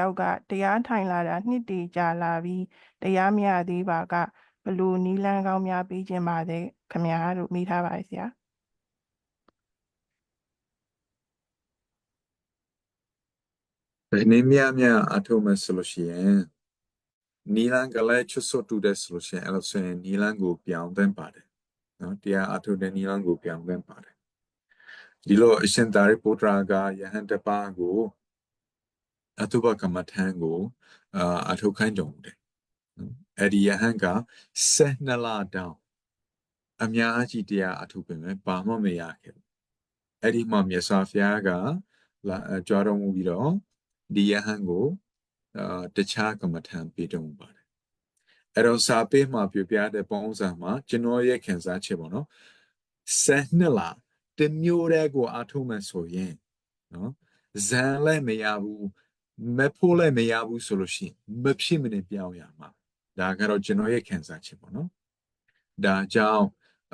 ယောက်ကတရားထိုင်လာတာနှစ်တည်ကြာလာပြီးတရားမရသေးပါကဘလို့နီလန်းကောင်းများပေးခြင်းပါတဲ့ခမညာတို့မိထားပါဆရာဘယ်နည်းများများအထုံးမယ်ဆိုလို့ရှိရင်နီလန်ကလည်းချွတ်ဆွတ်တူတဲ့ဆိုလို့ရှိရင်အဲ့လိုဆိုရင်နီလန်ကိုပြောင်းသင့်ပါတယ်နော်တရားအထုံးတဲ့နီလန်ကိုပြောင်းသင့်ပါတယ်ဒီလိုအရှင်သာရိပုတ္တရာကယဟန်တပါးကို အတုပကမ္မထံကိုအာအထုခိုင်းကြုံတယ်နော်အဲ့ဒီယဟန်က12လတောင်အများကြီးတရားအထုပင်ပဲဘာမှမရခဲ့ဘူးအဲ့ဒီမှာမြတ်စွာဘုရားကလာကြွားတော်မူပြီးတော့ဒီယဟန်ကိုအာတခြားကမ္မထံပေးတော်မူပါတယ်အဲ့တော့စာပေမှာပြပြတဲ့ပုံစံမှာကျွန်တော်ရဲ့ခံစားချက်ပေါ့နော်12လတစ်မျိုးတည်းကိုအထုမှန်ဆိုရင်နော်ဇန်လည်းမရဘူး မဖို့လည်းမရဘူးဆိုလို့ရှိရင်မဖြစ်မနေပြောင်းရမှာဒါကတော့ကျွန်တော်ရဲ့ခံစားချက်ပေါ့နော်ဒါကြောင့်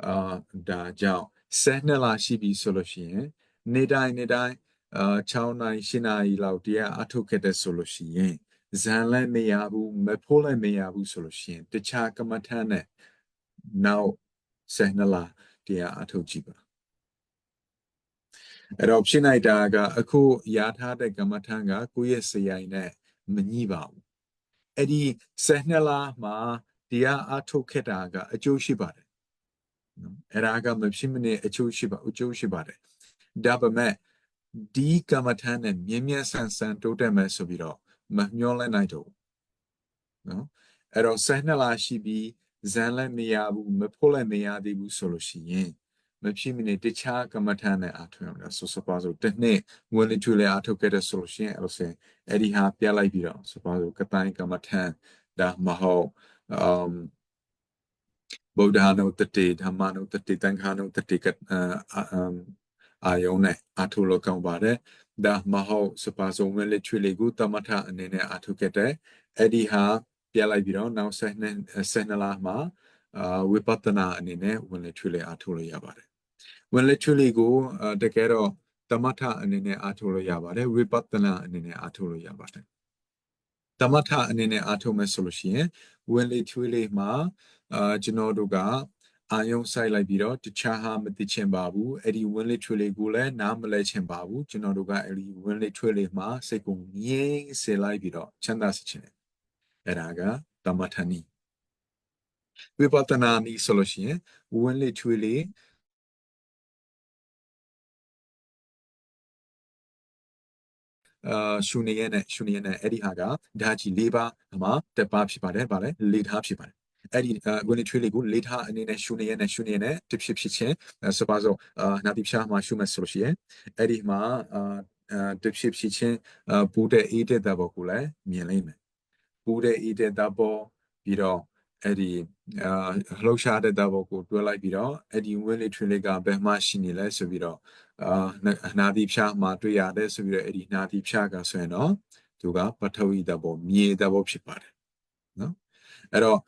အာဒါကြောင့်12လရှိပြီဆိုလို့ရှိရင်နေတိုင်းနေတိုင်းအာ6နိုင်8နိုင်လောက်တရားအထုတ်ခဲ့တဲ့ဆိုလို့ရှိရင်ဇန်လည်းမရဘူးမဖို့လည်းမရဘူးဆိုလို့ရှိရင် တခြားကမ္မထမ်းနဲ့နောက်12လတရားအထုတ်ကြည့်ပါ အဲ့တော့ဖြစ်နိုင်တာကအခုရထားတဲ့ကမ္မထမ်းကကိုယ့်ရဲ့စရိုင်နဲ့မညှိပါဘူးအဲ့ဒီ12လမှာတရားအထုတ်ခဲ့တာကအကျိုးရှိပါတယ်နော်အဲ့ဒါကမဖြစ်မနေအကျိုးရှိပါအကျိုးရှိပါတယ်ဒါပေမဲ့ဒီကမ္မထမ်းနဲ့မြင်းမြန်းဆန်ဆန်တိုးတက်မယ်ဆိုပြီးတော့မမျောလဲနိုင်တော့ဘူးနော်အဲ့တော့12လရှိပြီးဇန်လည်းမရဘူးမဖို့လည်းမရသေးဘူးဆိုလို့ရှိရင် မဖြစ်မနေတခြားကမ္မထမ်းနဲ့အထွင်အောင်ဆိုစပါစို့တစ်နှစ်ဝင်လေထွေလေအထုတ်ခဲ့တဲ့ဆိုလို့ရှိရင်အဲ့လိုဆိုရင်အဲ့ဒီဟာပြလိုက်ပြီးတော့စပါစို့ကတိုင်းကမ္မထမ်းဒါမဟုတ်အမ်ဗုဒ္ဓနုတ္တိဓမ္မနုတ္တိသံဃာနုတ္တိကအာအာယုံနဲ့အထုလို့ကောင်းပါတယ်ဒါမဟုတ်စပါစုံဝင်လေချွေလေကိုတမထအနေနဲ့အထုခဲ့တဲ့အဲ့ဒီဟာပြလိုက်ပြီးတော့နောက်ဆက်နှစ်ဆက်နှစ်လမှာအာဝိပဿနာအနေနဲ့ဝင်လေချွေလေအထုလို့ရပါတယ် ဝင်လေချွေလေကိုတကယ်တော့တမထအနေနဲ့အထုလို့ရပါတယ်ဝိပဿနာအနေနဲ့အထုလို့ရပါတယ်တမထအနေနဲ့အထုမယ်ဆိုလို့ရှိရင်ဝင်လေချွေလေမှာအာကျွန်တော်တို့ကအာယုံဆိုင်လိုက်ပြီးတော့တခြားဟာမသိချင်ပါဘူးအဲ့ဒီ win lit ထွေလေးကိုလည်းနားမလဲချင်ပါဘူးကျွန်တော်တို့ကအဲ့ဒီ win lit ထွေလေးမှာစိတ်ကိုငြိမ်စေလိုက်ပြီးတော့ချမ်းသာစေချင်တယ်အဲ့ဒါကတမထနီဝိပဿနာနီဆိုလို့ရှိရင် win lit အာရှုနေရတဲ့ရှုနေရတဲ့အဲ့ဒီဟာကဓာတ်ကြီး၄ပါးမှာတက်ပါဖြစ်ပါတယ်ဗာလဲ၄ထားဖြစ်ပါတယ်အဲ့ဒီဝင်ထွေးလေးကိုလေးထားအနေနဲ့ရှုနေရနဲ့ရှုနေရနဲ့တစ်ဖြစ်ဖြစ်ချင်းစပါစို့အာနာတိဖြာမှာရှုမယ်ဆိုလို့ရှိရင်အဲ့ဒီမှာအာတစ်ဖြစ်ဖြစ်ချင်းပူတဲ့အေးတဲ့တဘောကိုလည်းမြင်လိမ့်မယ်ပူတဲ့အေးတဲ့တဘောပြီးတော့အဲ့ဒီအာလှုပ်ရှားတဲ့တဘောကိုတွဲလိုက်ပြီးတော့အဲ့ဒီဝင်လေးထွေးလေးကဘယ်မှာရှိနေလဲဆိုပြီးတော့ အာနာတိဖြာမှာတွေ့ရတယ်ဆိုပြီးတော့အဲ့ဒီနာတိဖြာကဆိုရင်တော့သူကပထဝီတဘောမြေတဘောဖြစ်ပါတယ်နော်အဲ့တော့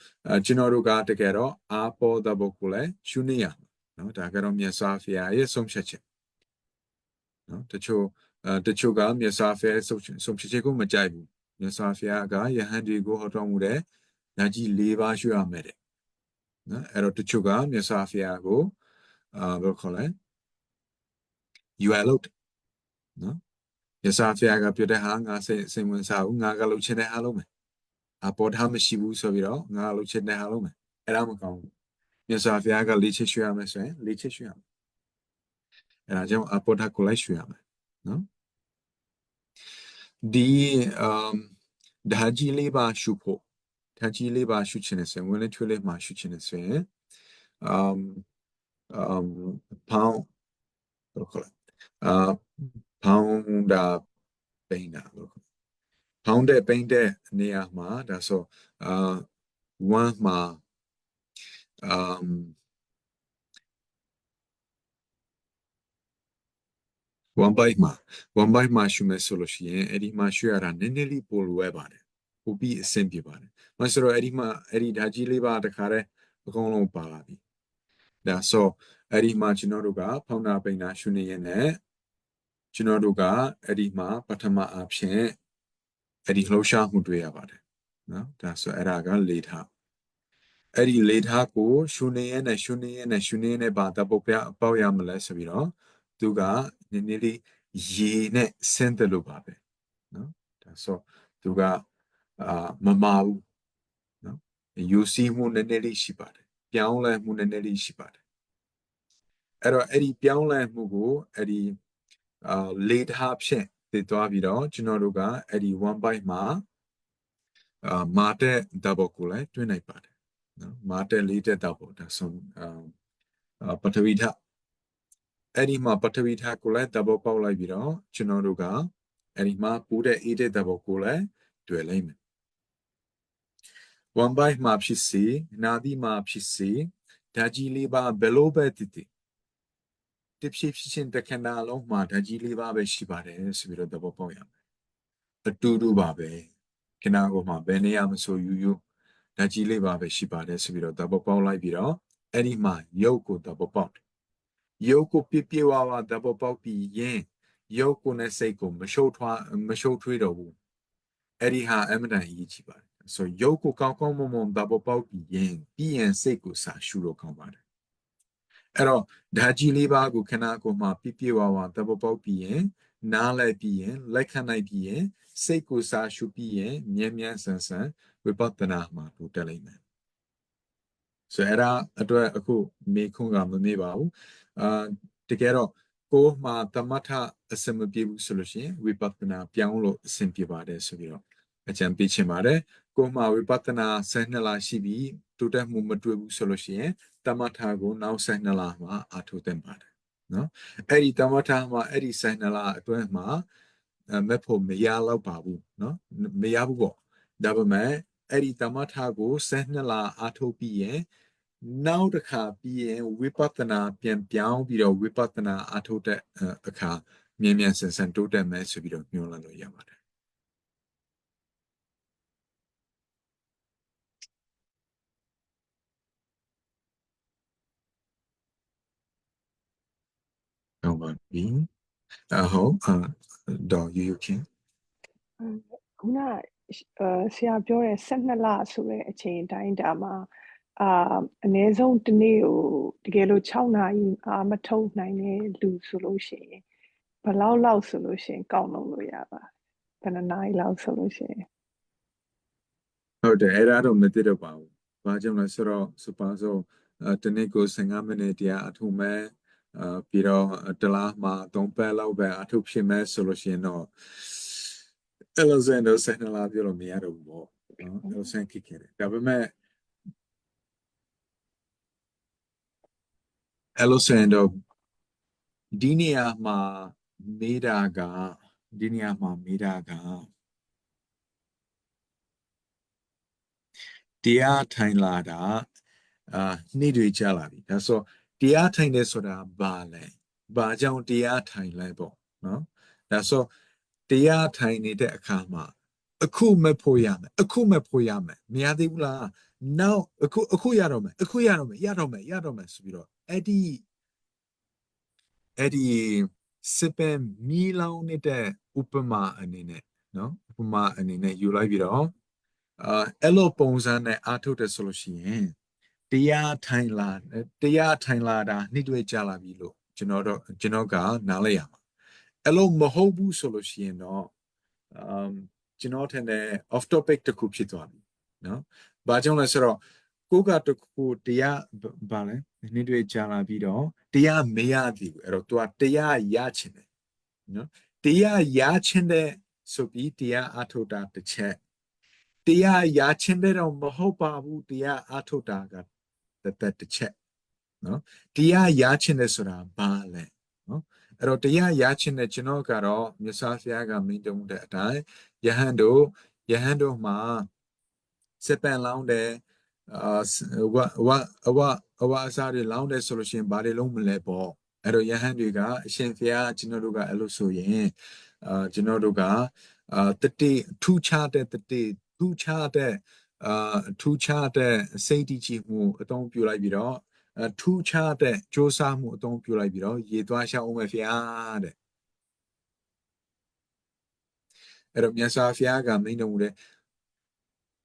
ကျွန်တော်တို့ကတကယ်တော့အာပေါ်တဲ့ဘုတ်ကိုလည်းရှုနေရမှာနော်ဒါကတော့မြတ်စွာဘုရားရဲ့ဆုံးဖြတ်ချက်နော်တချို့တချို့ကမြတ်စွာဘုရားဆုံးဖြတ်ချက်ကိုမကြိုက်ဘူးမြတ်စွာဘုရားကယဟန်ဒီကိုဟောတော်မူတဲ့ဓာကြီး၄ပါးရှုရမယ်တဲ့နော်အဲ့တော့တချို့ကမြတ်စွာဘုရားကိုအာဘယ်လိုခေါ်လဲ you are load နော်မြတ်စွာဘုရားကပြောတဲ့ဟာငါစိတ်စိတ်ဝင်စားဘူးငါကလုပ်ချင်တဲ့အားလုံးပဲအပေါ်ထားမရှိဘူးဆိုပြီးတော့ငါလှုပ်ချင်တဲ့အားလုံးပဲအဲ့ဒါမကောင်းဘူးမြတ်စွာဘုရားကလေးချစ်ရွှေရမယ်ဆိုရင်လေးချစ်ရွှေရမယ်အဲ့ဒါကြောင့်အပေါ်ထားကိုလိုက်ရွှေရမယ်နော်ဒီအမ်ဓာကြီးလေးပါရှုဖို့ဓာကြီးလေးပါရှုချင်တဲ့ဆိုရင်ဝင်လေချွေးလေးမှာရှုချင်တဲ့ဆိုရင်အမ်အမ်ပေါင်းဘယ်လိုခေါ်လဲ အာပေါင်းဒါပိန်းတာလို့ဖောင်းတဲ့ပိန်းတဲ့နေရာမှာဒါဆိုအာ1မှာအမ်1 byte မှာ1 byte မှာရှုမယ်ဆိုလို့ရှိရင်အဲ့ဒီမှာရှုရတာနည်းနည်းလေးပိုလွယ်ပါတယ်ပိုပြီးအဆင်ပြေပါတယ်မဆိုတော့အဲ့ဒီမှာအဲ့ဒီဓာကြီးလေးပါတခါတည်းအကုန်လုံးပါလာပြီဒါဆို အဲ့ဒီမှာကျွန်တော်တို့ကဖောင်းတာပိန်းတာရှုနေရင်လည်းကျွန်တော်တို့ကအဲ့ဒီမှာပထမအဖြစ်အဲ့ဒီလှုပ်ရှားမှုတွေ့ရပါတယ်နော်ဒါဆိုအဲ့ဒါကလေထားအဲ့ဒီလေထားကိုရှုနေရနဲ့ရှုနေရနဲ့ရှုနေရနဲ့ဘာတပုတ်ပြပေါက်ရမလဲဆိုပြီးတော့သူကနည်းနည်းလေးရေနဲ့ဆင်းတယ်လို့ပါပဲနော်ဒါဆိုသူကအာမမာဘူးနော်ယူစီမှုနည်းနည်းလေးရှိပါတယ်ပြောင်းလဲမှုနည်းနည်းလေးရှိပါတယ် အဲ့တော့အဲ့ဒီပြောင်းလဲမှုကိုအဲ့ဒီအာလေထားဖြင့်တည်သွားပြီးတော့ကျွန်တော်တို့ကအဲ့ဒီ1 byte မှာအာမာတဲ့ double ကိုလည်းတွင်းနိုင်ပါတယ်နော်မာတဲ့လေးတဲ့ double ဒါဆိုအာပထဝီထအဲ့ဒီမှာပထဝီထကိုလည်း double ပေါက်လိုက်ပြီးတော့ကျွန်တော်တို့ကအဲ့ဒီမှာပူတဲ့ a တဲ့ double ကိုလည်းတွေ့လိုက်မယ်1 byte မှာဖြစ်စီနာသီမှာဖြစ်စီဓာကြီးလေးပါဘယ်လိုပဲတည်တည် တဖြည်းဖြည်းချင်းတခဏလုံးမှာဓာကြီးလေးပါပဲရှိပါတယ်ဆိုပြီးတော့သဘောပေါက်ရမယ်အတူတူပါပဲခဏကိုမှဘယ်နေရာမဆိုယူယူဓာကြီးလေးပါပဲရှိပါတယ်ဆိုပြီးတော့သဘောပေါက်လိုက်ပြီးတော့အဲ့ဒီမှာရုပ်ကိုသဘောပေါက်တယ်ရုပ်ကိုပြပြဝဝသဘောပေါက်ပြီးရင်ရုပ်ကိုနဲ့စိတ်ကိုမရှုပ်ထွားမရှုပ်ထွေးတော့ဘူးအဲ့ဒီဟာအမှန်တန်အရေးကြီးပါတယ်ဆိုရုပ်ကိုကောင်းကောင်းမွန်မွန်သဘောပေါက်ပြီးရင်ပြီးရင်စိတ်ကိုစာရှုလို့ကောင်းပါတယ် အဲ့တော့ဓာကြီးလေးပါးကိုခဏကိုမှပြပြဝဝသဘောပေါက်ပြီးရင်နားလိုက်ပြီးရင်လက်ခံနိုင်ပြီးရင်စိတ်ကိုစာရှုပြီးရင်မြဲမြဲဆန်ဆန်ဝိပဿနာမှာတိုးတက်လိမ့်မယ်ဆိုအဲ့ဒါအတွက်အခုမေခွန်းကမမေ့ပါဘူးအာတကယ်တော့ကိုယ်မှာတမထအစမပြေဘူးဆိုလို့ရှိရင်ဝိပဿနာပြောင်းလို့အဆင်ပြေပါတယ်ဆိုပြီးတော့အကြံပေးချင်ပါတယ် ကိုယ်မှာဝိပဿနာ12လရှိပြီတိုးတက်မှုမတွေ့ဘူးဆိုလို့ရှိရင်တမထကိုနောက်12လမှာအထုသင့်ပါတယ်နော်အဲ့ဒီတမထမှာအဲ့ဒီ12လအတွင်းမှာမက်ဖို့မရတော့ပါဘူးနော်မရဘူးပေါ့ဒါပေမဲ့အဲ့ဒီတမထကို12လအထုပြီးရင်နောက်တစ်ခါပြီးရင်ဝိပဿနာပြန်ပြောင်းပြီးတော့ဝိပဿနာအထုတဲ့အခါမြင်မြန်ဆန်ဆန်တိုးတက်မယ်ဆိုပြီးတော့ညွှန်လာလို့ရပါတယ်ဟုတ် ပါပြီအဟုတ်တော့ယူယူခင်ခုနအဲဆရာပြောတဲ့12လဆိုတဲ့အချိန်တိုင်းတာမှာအာအနည်းဆုံးတစ်နေ့ကိုတကယ်လို့6နာရီအာမထုတ်နိုင်တဲ့လူဆိုလို့ရှိရင်ဘယ်လောက်လောက်ဆိုလို့ရှိရင်ကောက်လို့လို့ရပါဘယ်နှနာရီလောက်ဆိုလို့ရှိရင်ဟုတ်တယ်အဲ့ဒါတော့မသိတော့ပါဘူး။ဘာကြောင့်လဲဆိုတော့စပါစို့အဲတနေ့ကို15မိနစ်တရားအထုမဲ့အဲ ပြီးတော့တလားမှာ3ပတ်လောက်ပဲအထုဖြစ်မဲ့ဆိုလို့ရှိရင်တော့အဲ့လိုစံတော့ဆက်နလာပြောလို့မရတော့ဘူးပေါ့နော်အဲ့လိုစံခိခဲ့တယ်ဒါပေမဲ့အဲ့လိုစံတော့ဒီနေရာမှာမေးတာကဒီနေရာမှာမေးတာကတရားထိုင်လာတာအာနေ့တွေကြာလာပြီဒါဆိုတ ရားထိုင်တယ်ဆိုတာဘာလဲဘာကြောင့်တရားထိုင်လဲပေါ့နော်ဒါဆိုတရားထိုင်နေတဲ့အခါမှာအခုမဖို့ရမယ်အခုမဖို့ရမယ်မရသေးဘူးလားနောက်အခုအခုရတော့မယ်အခုရတော့မယ်ရတော့မယ်ရတော့မယ်ဆိုပြီးတော့အဲ့ဒီအဲ့ဒီစပန်မီလောင်နေတဲ့ဥပမာအနေနဲ့နော်ဥပမာအနေနဲ့ယူလိုက်ပြီးတော့အာအဲ့လိုပုံစံနဲ့အားထုတ်တယ်ဆိုလို့ရှိရင် တရားထိုင်လာတရားထိုင်လာတာနှိတွေ့ကြလာပြီလို့ကျွန်တော်တို့ကျွန်တော်ကနားလဲရမှာအဲ့လိုမဟုတ်ဘူးဆိုလို့ရှိရင်တော့ um ကျွန်တော်ထင်တယ် off topic တစ်ခုဖြစ်သွားပြီနော်။ဘာကြောင့်လဲဆိုတော့ကိုကတခုတရားဗာလဲနှိတွေ့ကြလာပြီးတော့တရားမရသေးဘူးအဲ့တော့ तू ကတရားရချင်တယ်နော်။တရားရချင်တဲ့ဆိုပြီးတရားအထုတ်တာတစ်ချက်တရားရချင်တဲ့တော့မဟုတ်ပါဘူးတရားအထုတ်တာက တသက်တစ်ချက်နော်တရားရချင်တဲ့ဆိုတာဘာလဲနော်အဲ့တော့တရားရချင်တဲ့ကျွန်တော်ကတော့မြတ်စွာဘုရားကမိန့်တော်မူတဲ့အတိုင်းယဟန်တို့ယဟန်တို့မှာစပန်လောင်းတယ်အာဝဝအဝအဝအစားတွေလောင်းတယ်ဆိုလို့ရှိရင်ဘာတွေလုံးမလဲပေါ့အဲ့တော့ယဟန်တွေကအရှင်ဘုရားကျွန်တော်တို့ကအဲ့လိုဆိုရင်အာကျွန်တော်တို့ကအာတတိထူးခြားတဲ့တတိထူးခြားတဲ့ အာထူးခြားတဲ့စိတ်တည်ကြည်မှုအသုံးပြုလိုက်ပြီးတော့ထူးခြားတဲ့စ조사မှုအသုံးပြုလိုက်ပြီးတော့ရေသွားရှောင်းအောင်မယ်ဖျားတဲ့အဲ့တော့မြတ်စွာဘုရားကမိန့်တော်မူတဲ့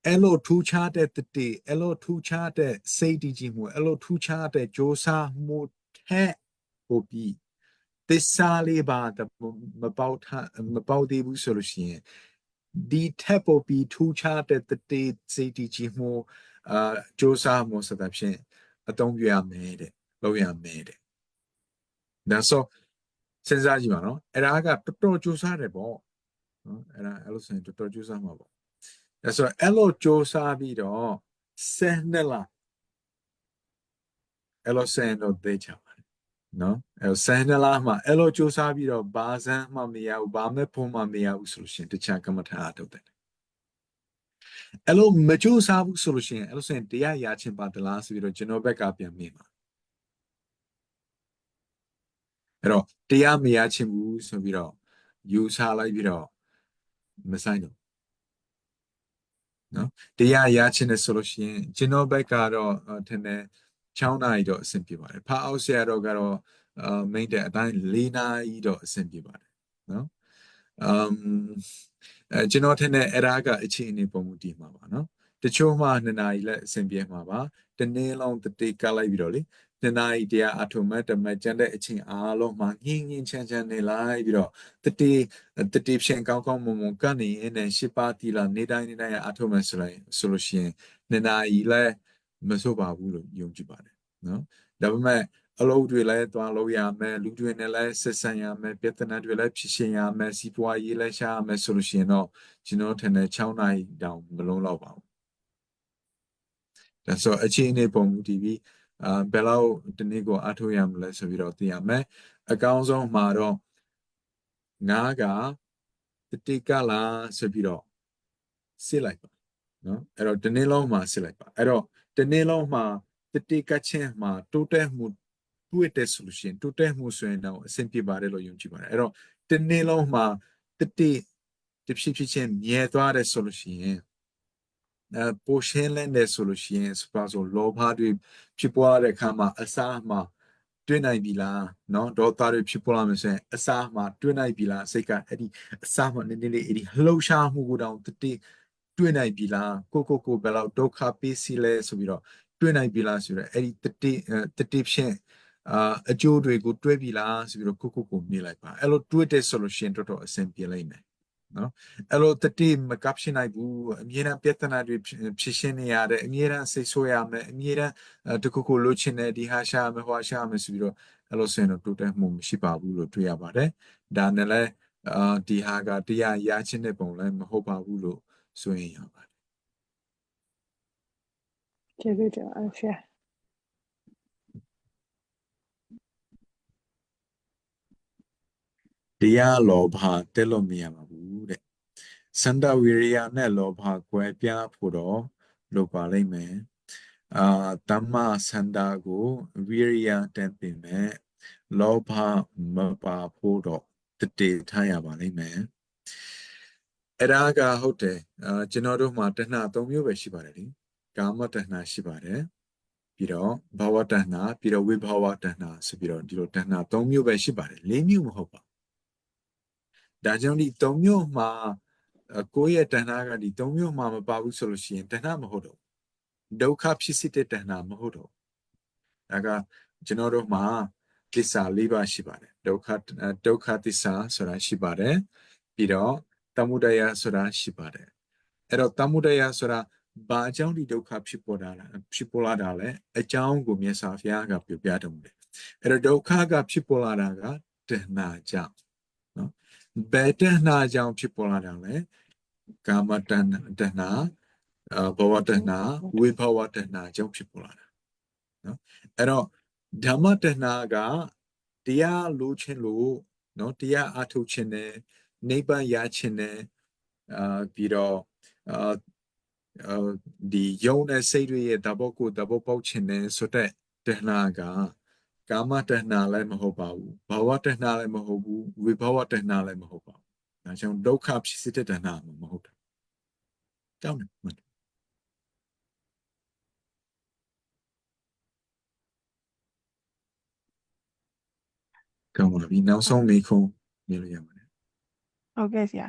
အဲ့လိုထူးခြားတဲ့တတိအဲ့လိုထူးခြားတဲ့စိတ်တည်ကြည်မှုအဲ့လိုထူးခြားတဲ့ကြိုးစားမှုထက်ပိုပြီးသစ္စာလေးပါတမပေါက်ထမပေါက်သေးဘူးဆိုလို့ရှိရင် ဒီထက်ပိုပြီးထူးခြားတဲ့တတိစိတ်တည်ကြည်မှုအာကြိုးစားမှုစသဖြင့်အသုံးပြရမယ်တဲ့လုပ်ရမယ်တဲ့ဒါဆိုစဉ်းစားကြည့်ပါနော်အဲ့ဒါကတော်တော်ကြိုးစားတယ်ပေါ့နော်အဲ့ဒါအဲ့လိုဆိုရင်တော်တော်ကြိုးစားမှာပေါ့ဒါဆိုအဲ့လိုကြိုးစားပြီးတော့ဆယ်နှစ်လားအဲ့လိုဆယ်တော့သိချပါတယ် နော်အဲ့လိုဆယ်နှစ်လားမှအဲ့လိုကြိုးစားပြီးတော့ဘာစမ်းမှမရဘူးဘာမဲ့ဖို့မှမရဘူးဆိုလို့ရှိရင်တခြားကမ္မထာအထုတ်တယ်အဲ့လိုမကြိုးစားဘူးဆိုလို့ရှိရင်အဲ့လိုဆိုရင်တရားရချင်းပါတလားဆိုပြီးတော့ကျွန်တော်ဘက်ကပြန်မြင်ပါအဲ့တော့တရားမရချင်းဘူးဆိုပြီးတော့ယူဆလိုက်ပြီးတော့မဆိုင်တော့နော်တရားရချင်းတယ်ဆိုလို့ရှိရင်ကျွန်တော်ဘက်ကတော့ထင်တယ် 6နာရီတော့အဆင်ပြေပါတယ်ဖာအောက်ဆရာတော့ကတော့အာမိတ်တဲ့အတိုင်း4နာရီတော့အဆင်ပြေပါတယ်နော်အမ်အဲကျွန်တော်ထင်တယ်အဲ့ဒါကအခြေအနေပုံမှုတည်မှာပါနော်တချို့မှ2နာရီလည်းအဆင်ပြေမှာပါတနေ့လုံးတတိကလိုက်ပြီးတော့လေနှစ်နာရီတရားအထုံမဲ့တမဲ့ကျန်တဲ့အချိန်အားလုံးမှာငင်းငင်းချမ်းချမ်းနေလိုက်ပြီးတော့တတိတတိဖြင့်ကောင်းကောင်းမွန်မွန်ကနေရင်းနဲ့ရှစ်ပါးတီလာနေတိုင်းနေတိုင်းအထုံမဲ့ဆိုလိုက်ဆိုလို့ရှိရင်နှစ်နာရီလည်း မဆိုးပါဘူးလို့ယုံကြည်ပါတယ်နော်ဒါပေမဲ့အလုပ်တွေလည်းတွားလို့ရမယ်လူတွေနဲ့လည်းဆက်ဆံရမယ်ပြဿနာတွေလည်းဖြေရှင်းရမယ်စီးပွားရေးလည်းရှာရမယ်ဆိုလို့ရှိရင်တော့ကျွန်တော်ထင်တယ်6နာရီတောင်မလုံးတော့ပါဘူးဒါဆိုအခြေအနေပုံမူတည်ပြီးအာဘယ်လောက်ဒီနေ့ကိုအထောက်ရမလဲဆိုပြီးတော့သိရမယ်အကောင်းဆုံးမှာတော့ငါးကတတိကလာဆိုပြီးတော့စစ်လိုက်ပါနော်အဲ့တော့ဒီနေ့လုံးမှာစစ်လိုက်ပါအဲ့တော့ ဒီနေ့လုံးမှာတတိကချင်းမှာတိုးတက်မှုတွေ့တဲ့ solution တိုးတက်မှုဆိုရင်တော့အဆင်ပြေပါတယ်လို့ယုံကြည်ပါတယ်အဲ့တော့ဒီနေ့လုံးမှာတတိတဖြစ်ဖြစ်ချင်းမြဲသွားတဲ့ solution အဲပိုရှင်းလင်းတယ်ဆိုလို့ရှိရင်စပါဆိုလောဘတွေဖြစ်ပွားတဲ့အခါမှာအစားမှာတွေ့နိုင်ပြီလားเนาะဒေါသတွေဖြစ်ပေါ်လာမယ်ဆိုရင်အစားမှာတွေ့နိုင်ပြီလားစိတ်ကအဲ့ဒီအစားမှာနည်းနည်းလေးအဲ့ဒီလှုပ်ရှားမှုကိုတောင်တတိ တွေ့နိုင်ပြီလားကိုကိုကိုဘယ်လောက်ဒုက္ခပေးစီလဲဆိုပြီးတော့တွေ့နိုင်ပြီလားဆိုတော့အဲ့ဒီတတိတတိဖြင့်အာအကျိုးတွေကိုတွဲပြီလားဆိုပြီးတော့ကိုကိုကိုမြင်လိုက်ပါအဲ့လိုတွဲတဲ့ solution တော်တော်အဆင်ပြေလိမ့်မယ်နော်အဲ့လိုတတိမကပ်ရှင်းနိုင်ဘူးအမြဲတမ်းပြဿနာတွေဖြစ်ရှင်းနေရတယ်အမြဲတမ်းစိတ်ဆိုးရမယ်အမြဲတမ်းတခုခုလိုချင်တယ်ဒီဟာရှာမယ်ဟောရှာမယ်ဆိုပြီးတော့အဲ့လိုဆိုရင်တော့တိုးတက်မှုမရှိပါဘူးလို့တွေ့ရပါတယ်ဒါနဲ့လည်းအာဒီဟာကတရားရချင်းတဲ့ပုံလည်းမဟုတ်ပါဘူးလို့ ဆိုရင်ရပါတယ်ကျေးဇူးတင်ပါတယ်ဆရာတရားလောဘတက်လို့မရပါဘူးတဲ့စန္ဒဝိရိယနဲ့လောဘကွဲပြားဖို့တော့လိုပါလိမ့်မယ်အာတမ္မစန္ဒကိုဝိရိယတက်ပင်မဲ့လောဘမပါဖို့တော့တတိထားရပါလိမ့်မယ် အဲ့ဒါကဟုတ်တယ်အာကျွန်တော်တို့မှာတဏှာ၃မျိုးပဲရှိပါတယ်လေကာမတဏှာရှိပါတယ်ပြီးတော့ဘာဝတဏှာပြီးတော့ဝိဘာဝတဏှာဆိုပြီးတော့ဒီလိုတဏှာ၃မျိုးပဲရှိပါတယ်၄မျိုးမဟုတ်ပါဒါကြောင့်ဒီ၃မျိုးမှာကိုယ့်ရဲ့တဏှာကဒီ၃မျိုးမှာမပါဘူးဆိုလို့ရှိရင်တဏှာမဟုတ်တော့ဒုက္ခဖြစ်စစ်တဲ့တဏှာမဟုတ်တော့ဒါကကျွန်တော်တို့မှာသစ္စာ၄ပါးရှိပါတယ်ဒုက္ခဒုက္ခသစ္စာဆိုတာရှိပါတယ်ပြီးတော့ တမှုတရာဆိုတာရှိပါတယ်အဲ့တော့တမှုတရာဆိုတာဘာအကြောင်းဒီဒုက္ခဖြစ်ပေါ်တာလဲဖြစ်ပေါ်လာတာလဲအကြောင်းကိုမြတ်စွာဘုရားကပြောပြတော်မူတယ်အဲ့တော့ဒုက္ခကဖြစ်ပေါ်လာတာကတဏှာကြောင့်နော်ဘယ်တဏှာကြောင့်ဖြစ်ပေါ်လာတာလဲကာမတဏှာတဏှာဘဝတဏှာဝိဘဝတဏှာကြောင့်ဖြစ်ပေါ်လာတာနော်အဲ့တော့ဓမ္မတဏှာကတရားလိုချင်လို့နော်တရားအထုတ်ခြင်းနဲ့ နိဗ္ဗာန်ရခြင်းနဲ့အာပြီးတော့အာဒီယုံတဲ့စိတ်တွေရဲ့တဘောကိုတဘောပေါက်ခြင်းနဲ့ဆိုတဲ့တဏှာကကာမတဏှာလည်းမဟုတ်ပါဘူးဘာဝတဏှာလည်းမဟုတ်ဘူးဝိဘဝတဏှာလည်းမဟုတ်ပါဘူးဒါကြောင့်ဒုက္ခဖြစ်စေတဲ့တဏှာမဟုတ်တာတောင်းတယ်မှန်ကောင်းပါပြီနောက်ဆုံးမေးခွန်းမြင်လို့ရပါ တယ်ဟုတ်ကဲ့ဆရာ